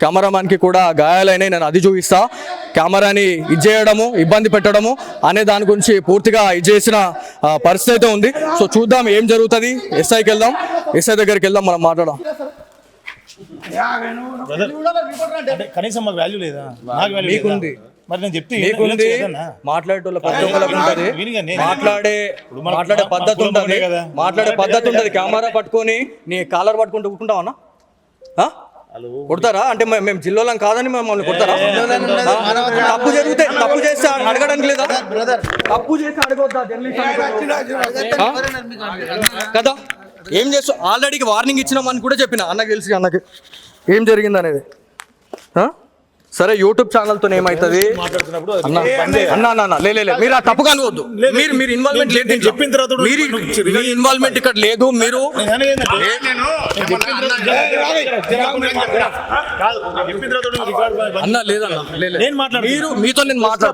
కెమెరామ్యాన్కి కూడా గాయాలైనాయి నేను అది చూపిస్తా. కెమెరాని ఇచ్చేయడము ఇబ్బంది పెట్టడము అనే దాని గురించి పూర్తిగా ఇచ్చేసిన ఆ, పరిస్థితి అయితే ఉంది. సో చూద్దాం ఏం జరుగుతుంది. ఎస్ఐకి వెళ్దాం ఎస్ఐ దగ్గరికి వెళ్దాం మనం మాట్లాడదాం. అంటే కనీసం మాకు వాల్యూ లేదా? మీకుంది. మరి నేను చెప్తే మీకుంది? మాట్లాడేటోళ్ళ ప్రతి ఒక్కరికి ఉంటది. మాట్లాడే మాట్లాడే పద్ధతి ఉంటది. మాట్లాడే పద్ధతి ఉంటది. కెమెరా పట్టుకొని నీ కాలర్ పట్టుకుంటూ కూర్చుంటావన్నా? కొడతారా? అంటే మేము జిల్లాలం కాదని మమ్మల్ని కొడతారా? తప్పు జరిగితే తప్పు చేస్తే అడగడానికి లేదా? తప్పు చేసి అడగొద్దా? కదా. ఏం చేస్తూ ఆల్రెడీ వార్నింగ్ ఇచ్చినామని కూడా చెప్పిన? అన్నకి తెలిసి అన్నకి. ఏం జరిగింది అనేది? సరే యూట్యూబ్ ఛానల్తో ఏమవుతుంది మాట్లాడుతున్నప్పుడు అది అన్న అన్న అన్న, అన్న లే లే, లే. మీరు ఆ తప్పుగా అనుకోవద్దు మీరు మీరు ఇన్వాల్వ్మెంట్ లేదు. నేను. చెప్పిన తర్వాత మీరు ఇన్వాల్వ్మెంట్ ఇక్కడ లేదు. మీరు అన్న లేదన్న లే, లే. నేను మాట్లాడుతున్నా. మీరు మీతో నేను మాట్లాడతా.